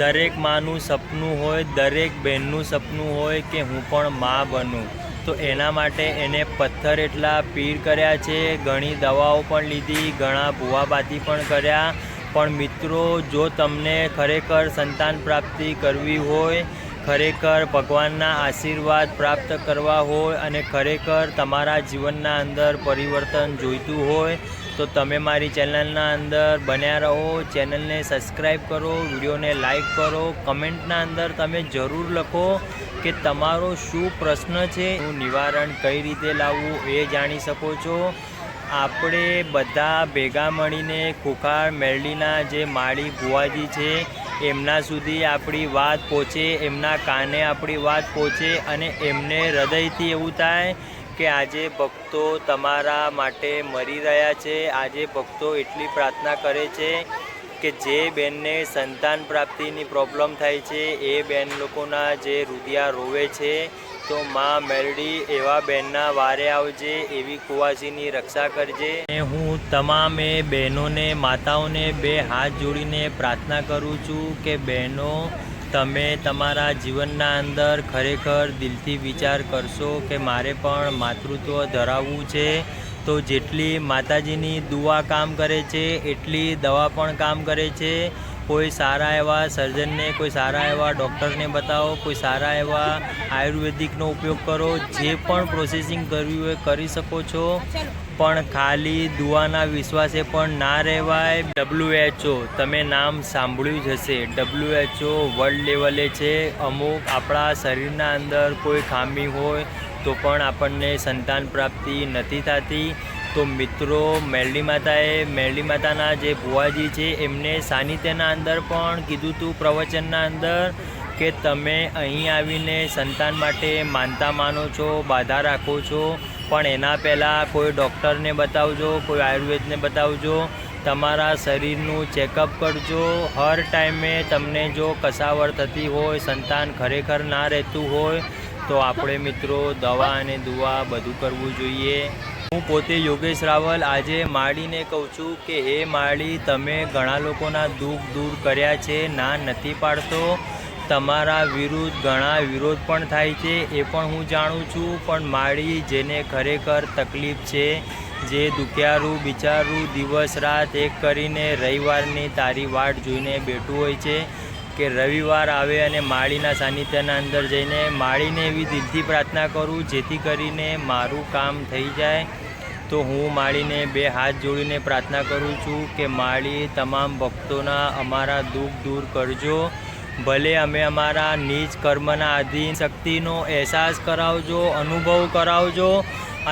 દરેક માનું સપનું હોય, દરેક બહેનનું સપનું હોય કે હું પણ મા બનું. તો એના માટે એને પથ્થર એટલા પીર કર્યા છે, ઘણી દવાઓ પણ લીધી, ઘણા ભૂવાબાતી પણ કર્યા. પણ મિત્રો, જો તમને ખરેખર સંતાન પ્રાપ્તિ કરવી હોય, ખરેખર ભગવાનના આશીર્વાદ પ્રાપ્ત કરવા હોય અને ખરેખર તમારા જીવનના અંદર પરિવર્તન જોઈતું હોય તો તમે મારી ચેનલના અંદર બન્યા રહો, ચેનલને સબસ્ક્રાઈબ કરો, વિડીયોને લાઈક કરો, કમેન્ટના અંદર તમે જરૂર લખો કે તમારો શું પ્રશ્ન છે, હું નિવારણ કઈ રીતે લાવવું એ જાણી શકો છો. આપણે બધા ભેગા મળીને ખોખાર મેરડીના જે માળી ભુવાજી છે, એમના સુધી આપણી વાત પહોંચે, એમના કાને આપણી વાત પહોંચે અને એમને હૃદયથી એવું થાય કે આજે ભક્તો તમારા માટે મરી રહ્યા છે, આજે ભક્તો એટલી પ્રાર્થના કરે છે કે જે બેનને સંતાન પ્રાપ્તિની પ્રોબ્લેમ થાય છે, એ બેન લોકોના જે રુધિયા રોવે છે, તો માં મેરડી એવા બેનના વારે આવજે, એવી કુવાસીની રક્ષા કરજે. અને હું તમામે બહેનોને, માતાઓને બે હાથ જોડીને પ્રાર્થના કરું છું કે બહેનો તમે તમારા જીવનના અંદર ખરેખર દિલથી વિચાર કરશો કે મારે પણ માતૃત્વ ધરાવવું છે, તો જેટલી માતાજીની દુઆ કામ કરે છે, એટલી દવા પણ કામ કરે છે કોઈ સારા એવા સર્જનને કોઈ સારા એવા ડૉક્ટરને બતાવો, કોઈ સારા એવા આયુર્વેદિકનો ઉપયોગ કરો, જે પણ પ્રોસેસિંગ કરવી હોય કરી શકો છો. પણ ખાલી દુઆના વિશ્વાસે પણ ના રહેવાય. ડબલ્યુએચઓ તમે નામ સાંભળ્યું જ હશે. ડબલ્યુએચઓ વર્લ્ડ લેવલે છે. અમુક આપણા શરીરના અંદર કોઈ ખામી હોય તો પણ આપણને સંતાન પ્રાપ્તિ નથી થતી. તો મિત્રો, મેરડી માતાએ મેરડી માતાના જે ભુવાજી છે, એમને સાનિધ્યના અંદર પણ કીધું હતું પ્રવચનના અંદર કે તમે અહીં આવીને સંતાન માટે માનતા માનો છો, બાધા રાખો છો. પણ એના પહેલાં કોઈ ડૉક્ટરને બતાવજો, કોઈ આયુર્વેદને બતાવજો. તમારા શરીરનું ચેકઅપ કરજો. હર ટાઈમે તમને જો કસાવર થતી હોય, સંતાન ખરેખર ના રહેતું હોય, તો આપણે મિત્રો દવા અને દુવા બધું કરવું જોઈએ. હું પોતે યોગેશ રાવલ. આજે માળીને કહું છું કે એ માળી તમે ઘણા લોકોના દુઃખ દૂર કર્યા છે, ના નથી પાડતો. તમારા વિરુદ્ધ ઘણા વિરોધ પણ થાય છે, એ પણ હું જાણું છું. પણ માળી જેને ખરેખર તકલીફ છે, જે દુખિયારું, બિચારું, દિવસ રાત એક કરીને રવિવારની તારી વાટ જોઈને બેઠું હોય છે. કે રવિવાર આવે અને માળીના સાનિધ્યના અંદર જઈને માળીને એવી દિલથી પ્રાર્થના કરું, જેથી કરીને મારું કામ થઈ જાય. તો હું માળીને બે હાથ જોડીને પ્રાર્થના કરું છું કે માળી તમામ ભક્તોના અમારા દુઃખ દૂર કરજો. ભલે અમે અમારા નીચ કર્મના આધીન શક્તિનો અહેસાસ કરાવજો, અનુભવ કરાવજો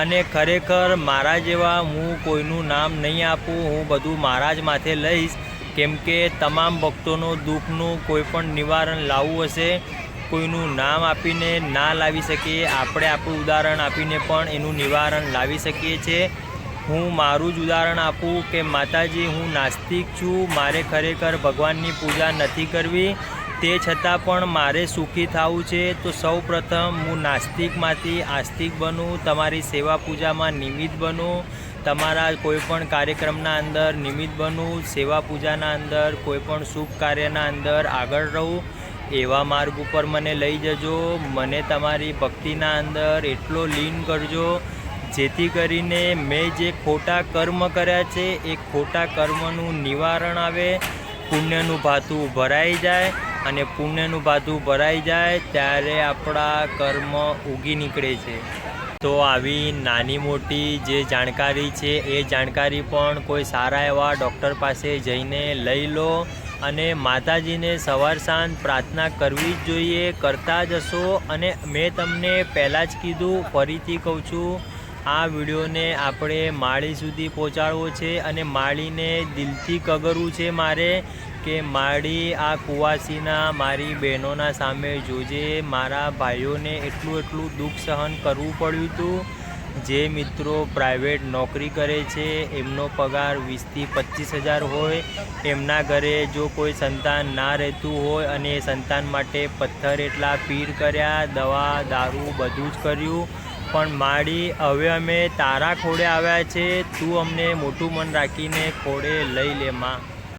અને ખરેખર મારા જેવા હું કોઈનું નામ નહીં આપું, હું બધું મારા જ માથે લઈશ. કેમ કે તમામ ભક્તોનો દુઃખનું કોઈ પણ નિવારણ લાવવું હશે, કોઈનું નામ આપીને ના લાવી શકીએ, આપણે આપણું ઉદાહરણ આપીને પણ એનું નિવારણ લાવી શકીએ છીએ. હું મારું જ ઉદાહરણ આપું કે માતાજી, હું નાસ્તિક છું, મારે ખરેખર ભગવાનની પૂજા નથી કરવી. તે છતાં પણ મારે સુખી થવું છે. તો સૌ પ્રથમ હું નાસ્તિકમાંથી આસ્તિક બનું, તમારી સેવા પૂજામાં નિમિત્ત બનું. તમારા કોઈપણ કાર્યક્રમના અંદર નિમિત્ત બનવું, સેવા પૂજાના અંદર, કોઈપણ શુભ કાર્યના અંદર આગળ રહું એવા માર્ગ ઉપર મને લઈ જજો. મને તમારી ભક્તિના અંદર એટલો લીન કરજો, જેથી કરીને મેં જે ખોટા કર્મ કર્યા છે, એ ખોટા કર્મનું નિવારણ આવે, પુણ્યનું ભાતું ભરાઈ જાય અને પુણ્યનું ભાતું ભરાઈ જાય, ત્યારે આપણા કર્મ ઉગી નીકળે છે. તો આવી નાની મોટી જે જાણકારી છે, એ જાણકારી પણ કોઈ સારા એવા ડૉક્ટર પાસે જઈને લઈ લો અને માતાજીને સવાર સાંજ પ્રાર્થના કરવી જ જોઈએ, કરતા જશો અને મેં તમને પહેલાં જ કીધું, ફરીથી કહું છું, આ વિડીયોને આપણે માળી સુધી પહોંચાડવો છે અને માળીને દિલથી કગરવું છે મારે. કે માળી આ કુવાસીના, મારી બહેનોના સામે જોજે, મારા ભાઈઓને એટલું એટલું દુઃખ સહન કરવું પડ્યું હતું. જે મિત્રો પ્રાઇવેટ નોકરી કરે છે, એમનો પગાર વીસથી પચીસ હજાર હોય. એમના ઘરે જો કોઈ સંતાન ના રહેતું હોય અને સંતાન માટે પથ્થર એટલા પીર કર્યા, દવા, દારૂ બધું જ કર્યું. પણ માડી, હવે અમે તારા ખોડે આવ્યા છે, તું અમને મોટું મન રાખીને ખોડે લઈ લે, માં.